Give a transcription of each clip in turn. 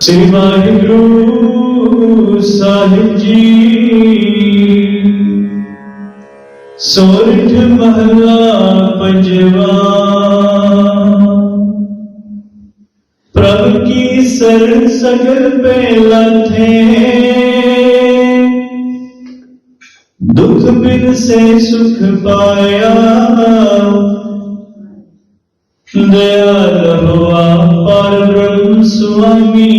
ਸ੍ਰੀ ਵਾਹਿਗੁਰੂ ਸਾਹਿਬ ਜੀ। ਸੋਰਠ ਮਹਲਾ ਪੰਜਵਾ। ਪ੍ਰਭ ਕੀ ਸਰਨ ਸਗਲ ਪੇ ਲਾਥੇ ਦੁਖ ਬਿਨ ਸੇ ਸੁਖ ਪਾਇਆ। ਦਇਆਲ ਹੋਆ ਪਰ ਬ੍ਰਹਮ ਸੁਆਮੀ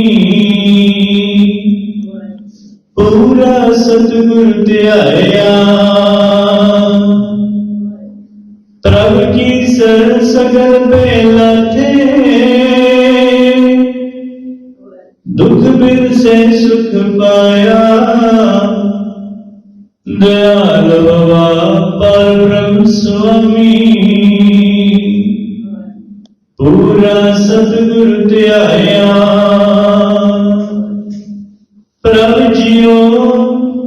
ਪੂਰਾ ਸਤਿਗੁਰ ਧਿਆਇਆ ਪ੍ਰਭ ਕੀ ਸਰ ਸਗਲ ਬੇਲਾ ਥੇ ਦੁਖ ਬਿਨ ਸੇ ਸੁਖ ਪਾਇਆ ਦਇਆਲ ਪੂਰਾ ਸਤਿਗੁਰ ਧਿਆਇਆ। ਪ੍ਰਭ ਜੀਓ,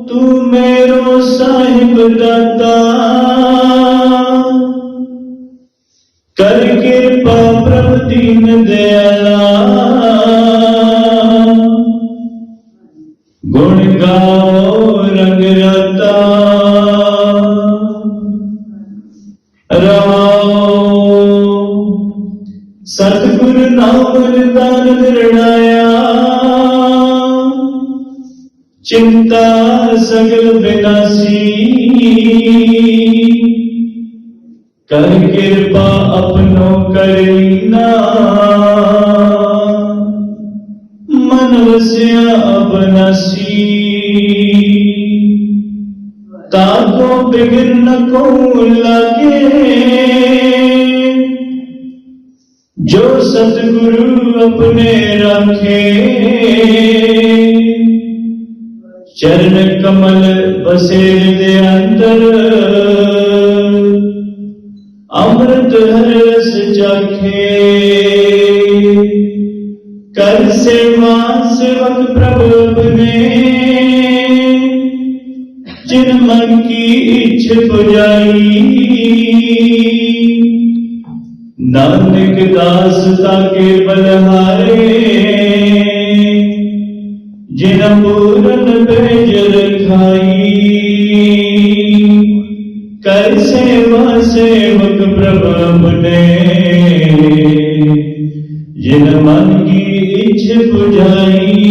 ਤੂੰ ਮੇਰੋ ਸਾਹਿਬ ਦਾਤਾ। ਕਰ ਕਿਰਪਾ ਪ੍ਰਭ ਦੀਨ ਦਿਆਲਾ। ਗੁਣ ਗਾਓ ਰੰਗ ਰਤਾ। ਸਤਿਗੁਰ ਨਾਮ ਨਿਦਾਨ ਨਿਰਣਾਇਆ। ਚਿੰਤਾ ਸਗਲ ਬਿਨਾਸੀ। ਕਰ ਕਿਰਪਾ ਆਪਣੋ ਕਰੀਨਾ ਮਨ ਵਸਿਆ ਅਬਨਸੀ। ਤਾਕੋ ਬਿਗਨ ਕੋ ਲਗੇ। ਜੋ ਸਤਿਗੁਰੂ ਆਪਣੇ ਰਾਖੇ। ਚਰਨ ਕਮਲ ਬਸੇ ਦੇ ਅੰਦਰ। ਅੰਮ੍ਰਿਤ ਰਸ ਚਾਖੇ। ਕਰ ਸੇਵਾ ਸੇਵਕ ਪ੍ਰਭ ਆਪਣੇ। ਜਿਨ ਮਨ ਕੀ ਇੱਛ ਪੁਜਾਈ। ਨਾਨਕ ਦਾਸ ਤਾਕੇ ਬਲਹਾਰੇ ਜਿਨ ਪੂਰਨ ਬੇਜ ਰਖਾਈ। ਕਰ ਸੇਵਾ ਸੇਵਕ ਪ੍ਰਭ ਆਪਣੇ, ਜਿਨ ਮਨ ਕੀ ਇੱਛ ਪੁਜਾਈ।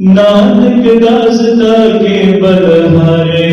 ਨਾਨਕ ਦਾਸ ਤਾਕੇ ਬਲਹਾਰੇ